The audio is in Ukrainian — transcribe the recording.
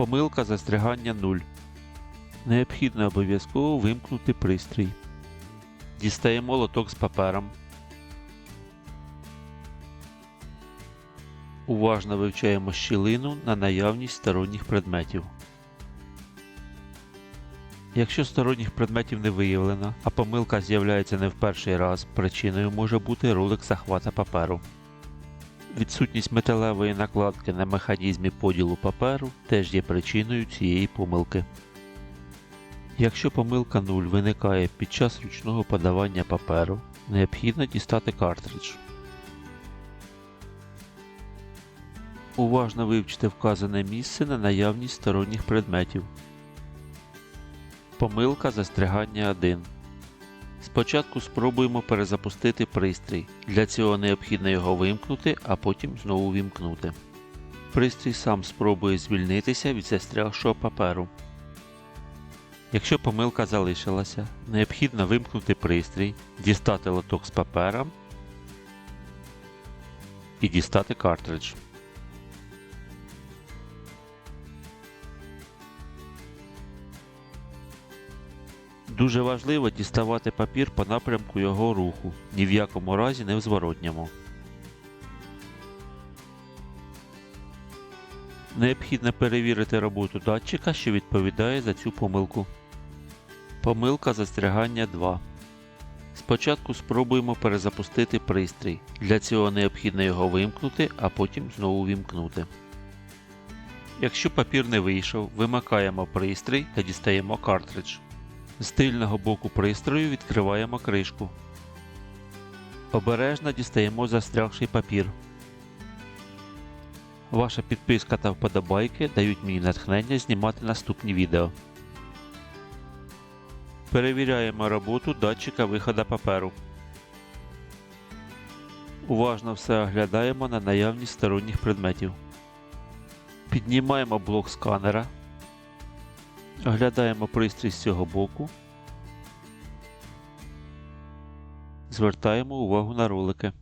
Помилка застрягання 0. Необхідно обов'язково вимкнути пристрій. Дістаємо лоток з папером. Уважно вивчаємо щілину на наявність сторонніх предметів. Якщо сторонніх предметів не виявлено, а помилка з'являється не в перший раз, причиною може бути ролик захвата паперу. Відсутність металевої накладки на механізмі поділу паперу теж є причиною цієї помилки. Якщо помилка 0 виникає під час ручного подавання паперу, необхідно дістати картридж. Уважно вивчити вказане місце на наявність сторонніх предметів. Помилка застрягання 1. Спочатку спробуємо перезапустити пристрій. Для цього необхідно його вимкнути, а потім знову вімкнути. Пристрій сам спробує звільнитися від застрягшого паперу. Якщо помилка залишилася, необхідно вимкнути пристрій, дістати лоток з папером і дістати картридж. Дуже важливо діставати папір по напрямку його руху, ні в якому разі не в зворотньому. Необхідно перевірити роботу датчика, що відповідає за цю помилку. Помилка застрягання 2. Спочатку спробуємо перезапустити пристрій. Для цього необхідно його вимкнути, а потім знову вімкнути. Якщо папір не вийшов, вимикаємо пристрій та дістаємо картридж. З тильного боку пристрою відкриваємо кришку. Обережно дістаємо застрягший папір. Ваша підписка та вподобайки дають мені натхнення знімати наступні відео. Перевіряємо роботу датчика виходу паперу. Уважно все оглядаємо на наявність сторонніх предметів. Піднімаємо блок сканера. Оглядаємо пристрій з цього боку. Звертаємо увагу на ролики.